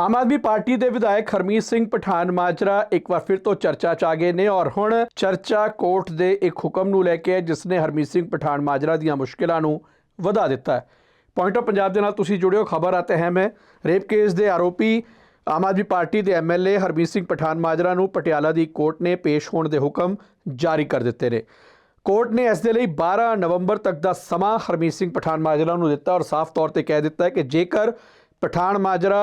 ਆਮ Aadmi party ਦੇ ਵਿਧਾਇਕ ਹਰਮੀਤ ਸਿੰਘ ਪਠਾਨ ਮਾਜਰਾ ਇੱਕ ਵਾਰ ਫਿਰ ਤੋਂ ਚਰਚਾ 'ਚ ਆ ਗਏ ਨੇ ਔਰ ਹੁਣ ਚਰਚਾ ਕੋਰਟ ਦੇ ਇੱਕ ਹੁਕਮ ਨੂੰ ਲੈ ਕੇ ਹੈ ਜਿਸ ਨੇ ਹਰਮੀਤ ਸਿੰਘ ਪਠਾਨ ਮਾਜਰਾ ਦੀਆਂ ਮੁਸ਼ਕਿਲਾਂ ਨੂੰ ਵਧਾ ਦਿੱਤਾ ਹੈ। ਪੁਆਇੰਟ ਆਫ ਪੰਜਾਬ ਦੇ ਨਾਲ ਤੁਸੀਂ ਜੁੜਿਓ, ਖਬਰ ਆਤੇ ਹੈ। ਮੈਂ ਰੇਪ ਕੇਸ ਦੇ ਆਰੋਪੀ ਆਮ ਆਦਮੀ ਪਾਰਟੀ ਦੇ ਐਮਐਲਏ ਹਰਮੀਤ ਸਿੰਘ ਪਠਾਨ ਮਾਜਰਾ ਨੂੰ ਪਟਿਆਲਾ ਦੀ ਕੋਰਟ ਨੇ ਪੇਸ਼ ਹੋਣ ਦੇ ਹੁਕਮ ਜਾਰੀ ਕਰ ਦਿੱਤੇ ਨੇ। ਕੋਰਟ ਨੇ ਇਸ ਦੇ ਲਈ 12 ਨਵੰਬਰ ਤੱਕ ਦਾ ਸਮਾਂ ਹਰਮੀਤ ਸਿੰਘ ਪਠਾਨ ਮਾਜਰਾ ਨੂੰ ਦਿੱਤਾ ਔਰ ਸਾਫ਼ ਤੌਰ ਤੇ ਕਹਿ ਦਿੱਤਾ ਹੈ ਕਿ ਜੇਕਰ ਪਠਾਨ ਮਾਜਰਾ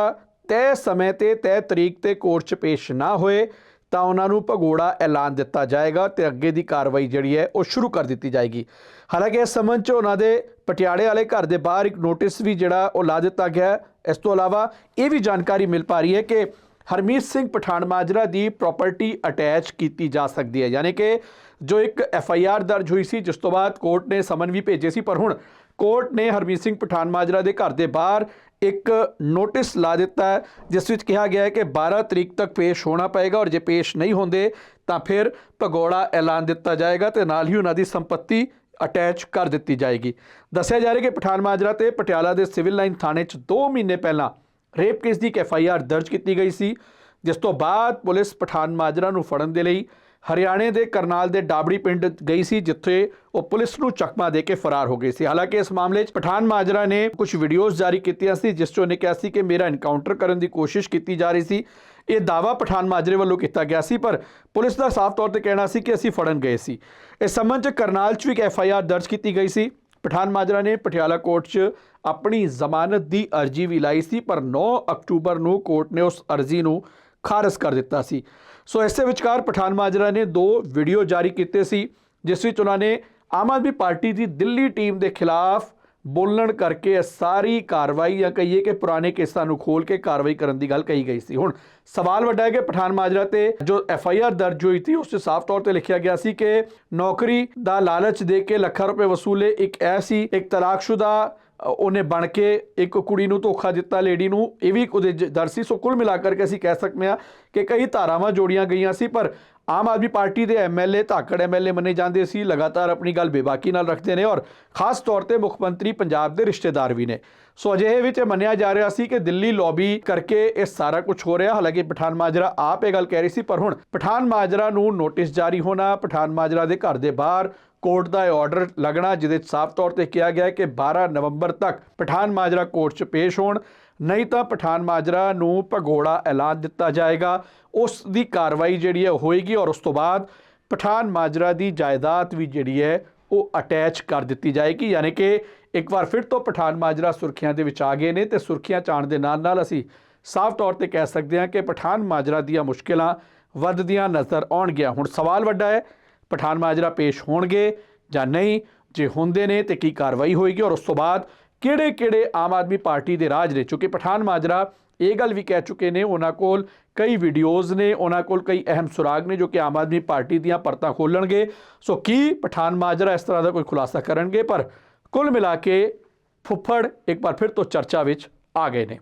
ਤੈਅ ਸਮੇਂ ਤੇ ਤੈਅ ਤਰੀਕ ਤੇ ਕੋਰਟ 'ਚ ਪੇਸ਼ ਨਾ ਹੋਏ, ਤਾਂ ਉਹਨਾਂ ਨੂੰ ਭਗੋੜਾ ਐਲਾਨ ਦਿੱਤਾ ਜਾਏਗਾ ਤੇ ਅੱਗੇ ਦੀ ਕਾਰਵਾਈ ਜਿਹੜੀ ਹੈ ਉਹ ਸ਼ੁਰੂ ਕਰ ਦਿੱਤੀ ਜਾਏਗੀ। ਹਾਲਾਂਕਿ ਇਸ ਸੰਬੰਧ 'ਚ ਉਹਨਾਂ ਦੇ ਪਟਿਆਲੇ ਵਾਲੇ ਘਰ ਦੇ ਬਾਹਰ ਇੱਕ ਨੋਟਿਸ ਵੀ ਜਿਹੜਾ ਉਹ ਲਾ ਦਿੱਤਾ ਗਿਆ ਇਸ ਤੋਂ ਇਲਾਵਾ ਇਹ ਵੀ ਜਾਣਕਾਰੀ ਮਿਲ ਪਾ ਰਹੀ ਹੈ ਕਿ ਹਰਮੀਤ ਸਿੰਘ ਪਠਾਨ ਮਾਜਰਾ ਦੀ ਪ੍ਰਾਪਰਟੀ ਅਟੈਚ ਕੀਤੀ ਜਾ ਸਕਦੀ ਹੈ। ਯਾਨੀ ਕਿ ਜੋ ਇੱਕ ਐਫ ਆਈ ਆਰ ਦਰਜ ਹੋਈ ਸੀ, ਜਿਸ ਤੋਂ ਬਾਅਦ ਕੋਰਟ ਨੇ ਸਮਨ ਵੀ ਭੇਜੇ ਸੀ, ਪਰ ਹੁਣ ਕੋਰਟ ਨੇ ਹਰਮੀਤ ਸਿੰਘ ਪਠਾਨ ਮਾਜਰਾ ਦੇ ਘਰ ਦੇ ਬਾਹਰ ਇੱਕ ਨੋਟਿਸ ਲਾ ਦਿੱਤਾ ਹੈ, ਜਿਸ ਵਿੱਚ ਕਿਹਾ ਗਿਆ ਹੈ ਕਿ 12 ਤਰੀਕ ਤੱਕ ਪੇਸ਼ ਹੋਣਾ ਪਏਗਾ ਔਰ ਜੇ ਪੇਸ਼ ਨਹੀਂ ਹੁੰਦੇ, ਤਾਂ ਫਿਰ ਭਗੌੜਾ ਐਲਾਨ ਦਿੱਤਾ ਜਾਏਗਾ ਤੇ ਨਾਲ ਹੀ ਉਹਨਾਂ ਦੀ ਸੰਪਤੀ ਅਟੈਚ ਕਰ ਦਿੱਤੀ ਜਾਏਗੀ। ਦੱਸਿਆ ਜਾ ਰਿਹਾ ਕਿ ਪਠਾਨ ਮਾਜਰਾ ਤੇ ਪਟਿਆਲਾ ਦੇ ਸਿਵਲ ਲਾਈਨ ਥਾਣੇ 'ਚ 2 ਮਹੀਨੇ ਪਹਿਲਾਂ ਰੇਪ ਕੇਸ ਦੀ ਇੱਕ ਐਫ ਆਈ ਆਰ ਦਰਜ ਕੀਤੀ ਗਈ ਸੀ, ਜਿਸ ਤੋਂ ਬਾਅਦ ਪੁਲਿਸ ਪਠਾਨ ਮਾਜਰਾ ਨੂੰ ਫੜਨ ਦੇ ਲਈ ਹਰਿਆਣੇ ਦੇ ਕਰਨਾਲ ਦੇ ਡਾਬੜੀ ਪਿੰਡ ਗਈ ਸੀ, ਜਿੱਥੇ ਉਹ ਪੁਲਿਸ ਨੂੰ ਚਕਮਾ ਦੇ ਕੇ ਫਰਾਰ ਹੋ ਗਈ ਸੀ। ਹਾਲਾਂਕਿ ਇਸ ਮਾਮਲੇ 'ਚ ਪਠਾਨ ਮਾਜਰਾ ਨੇ ਕੁਝ ਵੀਡੀਓਜ਼ ਜਾਰੀ ਕੀਤੀਆਂ ਸੀ, ਜਿਸ 'ਚ ਉਹਨੇ ਕਿਹਾ ਸੀ ਕਿ ਮੇਰਾ ਐਨਕਾਊਂਟਰ ਕਰਨ ਦੀ ਕੋਸ਼ਿਸ਼ ਕੀਤੀ ਜਾ ਰਹੀ ਸੀ। ਇਹ ਦਾਵਾ ਪਠਾਨ ਮਾਜਰੇ ਵੱਲੋਂ ਕੀਤਾ ਗਿਆ ਸੀ, ਪਰ ਪੁਲਿਸ ਦਾ ਸਾਫ਼ ਤੌਰ ਤੇ ਕਹਿਣਾ ਸੀ ਕਿ ਅਸੀਂ ਫੜਨ ਗਏ ਸੀ। ਇਸ ਸੰਬੰਧ 'ਚ ਕਰਨਾਲ 'ਚ ਵੀ ਇੱਕ ਐਫ ਆਈ ਆਰ ਦਰਜ ਕੀਤੀ ਗਈ ਸੀ। ਪਠਾਨ ਮਾਜਰਾ ਨੇ ਪਟਿਆਲਾ ਕੋਰਟ 'ਚ ਆਪਣੀ ਜ਼ਮਾਨਤ ਦੀ ਅਰਜੀ ਵੀ ਲਾਈ ਸੀ, ਪਰ 9 ਅਕਤੂਬਰ ਨੂੰ ਕੋਰਟ ਨੇ ਉਸ ਅਰਜੀ ਨੂੰ ਖਾਰਜ ਕਰ ਦਿੱਤਾ ਸੀ। ਸੋ ਇਸੇ ਵਿਚਕਾਰ ਪਠਾਨ ਮਾਜਰਾ ਨੇ ਦੋ ਵੀਡੀਓ ਜਾਰੀ ਕੀਤੇ ਸੀ, ਜਿਸ ਵਿੱਚ ਉਹਨਾਂ ਨੇ ਆਮ ਆਦਮੀ ਪਾਰਟੀ ਦੀ ਦਿੱਲੀ ਟੀਮ ਦੇ ਖਿਲਾਫ ਬੋਲਣ ਕਰਕੇ ਇਹ ਸਾਰੀ ਕਾਰਵਾਈ ਜਾਂ ਕਹੀਏ ਕਿ ਪੁਰਾਣੇ ਕੇਸਾਂ ਨੂੰ ਖੋਲ ਕੇ ਕਾਰਵਾਈ ਕਰਨ ਦੀ ਗੱਲ ਕਹੀ ਗਈ ਸੀ। ਹੁਣ ਸਵਾਲ ਵੱਡਾ ਹੈ ਕਿ ਪਠਾਨ ਮਾਜਰਾ ਤੇ ਜੋ ਐਫ ਆਈ ਆਰ ਦਰਜ ਹੋਈ ਸੀ, ਉਸ 'ਚ ਸਾਫ਼ ਤੌਰ ਤੇ ਲਿਖਿਆ ਗਿਆ ਸੀ ਕਿ ਨੌਕਰੀ ਦਾ ਲਾਲਚ ਦੇ ਕੇ ਲੱਖਾਂ ਰੁਪਏ ਵਸੂਲੇ ਇੱਕ ਐਸੀ ਇੱਕ ਤਲਾਕਸ਼ੁਦਾ ਉਹਨੇ ਬਣ ਕੇ ਇੱਕ ਕੁੜੀ ਨੂੰ ਧੋਖਾ ਦਿੱਤਾ, ਲੇਡੀ ਨੂੰ। ਇਹ ਵੀ ਉਹਦੇ ਜ- ਸੀ। ਸੋ ਕੁੱਲ ਮਿਲਾ ਕਰਕੇ ਅਸੀਂ ਕਹਿ ਸਕਦੇ ਹਾਂ ਕਿ ਕਈ ਧਾਰਾਵਾਂ ਜੋੜੀਆਂ ਗਈਆਂ ਸੀ, ਪਰ ਆਮ ਆਦਮੀ ਪਾਰਟੀ ਦੇ ਐਮਐਲਏ ਧਾਕੜ ਐਮਐਲਏ ਮੰਨੇ ਜਾਂਦੇ ਸੀ। ਲਗਾਤਾਰ ਆਪਣੀ ਗੱਲ ਬੇਬਾਕੀ ਨਾਲ ਰੱਖਦੇ ਨੇ ਔਰ ਖਾਸ ਤੌਰ ਤੇ ਮੁੱਖ ਮੰਤਰੀ ਪੰਜਾਬ ਦੇ ਰਿਸ਼ਤੇਦਾਰ ਵੀ ਨੇ। ਸੋ ਅਜਿਹੇ ਵਿੱਚ ਇਹ ਮੰਨਿਆ ਜਾ ਰਿਹਾ ਸੀ ਕਿ ਦਿੱਲੀ ਲੌਬੀ ਕਰਕੇ ਇਹ ਸਾਰਾ ਕੁਝ ਹੋ ਰਿਹਾ। ਹਾਲਾਂਕਿ ਪਠਾਨ ਮਾਜਰਾ ਆਪ ਇਹ ਗੱਲ ਕਹਿ ਰਹੀ ਸੀ, ਪਰ ਹੁਣ ਪਠਾਨ ਮਾਜਰਾ ਨੂੰ ਨੋਟਿਸ ਜਾਰੀ ਹੋਣਾ, ਪਠਾਨ ਮਾਜਰਾ ਦੇ ਘਰ ਦੇ ਬਾਹਰ ਕੋਰਟ ਦਾ ਇਹ ਆਰਡਰ ਲੱਗਣਾ, ਜਿਹਦੇ 'ਚ ਸਾਫ਼ ਤੌਰ ਤੇ ਕਿਹਾ ਗਿਆ ਹੈ ਕਿ 12 ਨਵੰਬਰ ਤੱਕ ਪਠਾਨ ਮਾਜਰਾ ਕੋਰਟ 'ਚ ਪੇਸ਼ ਹੋਣ, ਨਹੀਂ ਤਾਂ ਪਠਾਨ ਮਾਜਰਾ ਨੂੰ ਭਗੋੜਾ ਐਲਾਨ ਦਿੱਤਾ ਜਾਏਗਾ। ਉਸ ਦੀ ਕਾਰਵਾਈ ਜਿਹੜੀ ਹੈ ਉਹ ਹੋਏਗੀ ਔਰ ਉਸ ਤੋਂ ਬਾਅਦ ਪਠਾਨ ਮਾਜਰਾ ਦੀ ਜਾਇਦਾਦ ਵੀ ਜਿਹੜੀ ਹੈ ਉਹ ਅਟੈਚ ਕਰ ਦਿੱਤੀ ਜਾਏਗੀ। ਯਾਨੀ ਕਿ ਇੱਕ ਵਾਰ ਫਿਰ ਤੋਂ ਪਠਾਨ ਮਾਜਰਾ ਸੁਰਖੀਆਂ ਦੇ ਵਿੱਚ ਆ ਗਏ ਨੇ ਤੇ ਸੁਰਖੀਆਂ ਚਾਣ ਦੇ ਨਾਲ ਨਾਲ ਅਸੀਂ ਸਾਫ਼ ਤੌਰ ਤੇ ਕਹਿ ਸਕਦੇ ਹਾਂ ਕਿ ਪਠਾਨ ਮਾਜਰਾ ਦੀਆਂ ਮੁਸ਼ਕਿਲਾਂ ਵੱਧਦੀਆਂ ਨਜ਼ਰ ਆਉਣਗੀਆਂ। ਹੁਣ ਸਵਾਲ ਵੱਡਾ ਹੈ ਪਠਾਨ ਮਾਜਰਾ ਪੇਸ਼ ਹੋਣਗੇ ਜਾਂ ਨਹੀਂ, ਜੇ ਹੁੰਦੇ ਨੇ ਤੇ ਕੀ ਕਾਰਵਾਈ ਹੋਏਗੀ ਔਰ ਉਸ ਤੋਂ ਬਾਅਦ ਕਿਹੜੇ ਕਿਹੜੇ ਆਮ ਆਦਮੀ ਪਾਰਟੀ ਦੇ ਰਾਜ ਨੇ ਚੁੱਕਿ ਪਠਾਨ ਮਾਜਰਾ ਇਹ ਗੱਲ ਵੀ ਕਹਿ ਚੁੱਕੇ ਨੇ, ਉਹਨਾਂ ਕੋਲ ਕਈ ਵੀਡੀਓਜ਼ ਨੇ, ਉਹਨਾਂ ਕੋਲ ਕਈ ਅਹਿਮ ਸੁਰਾਗ ਨੇ ਜੋ ਕਿ ਆਮ ਆਦਮੀ ਪਾਰਟੀ ਦੀਆਂ ਪਰਤਾਂ ਖੋਲਣਗੇ। ਸੋ ਕੀ ਪਠਾਨ ਮਾਜਰਾ ਇਸ ਤਰ੍ਹਾਂ ਦਾ ਕੋਈ ਖੁਲਾਸਾ ਕਰਨਗੇ? ਪਰ ਕੁੱਲ ਮਿਲਾ ਕੇ ਫੁੱਫੜ ਇੱਕ ਵਾਰ ਫਿਰ ਤੋਂ ਚਰਚਾ ਵਿੱਚ ਆ ਗਏ ਨੇ।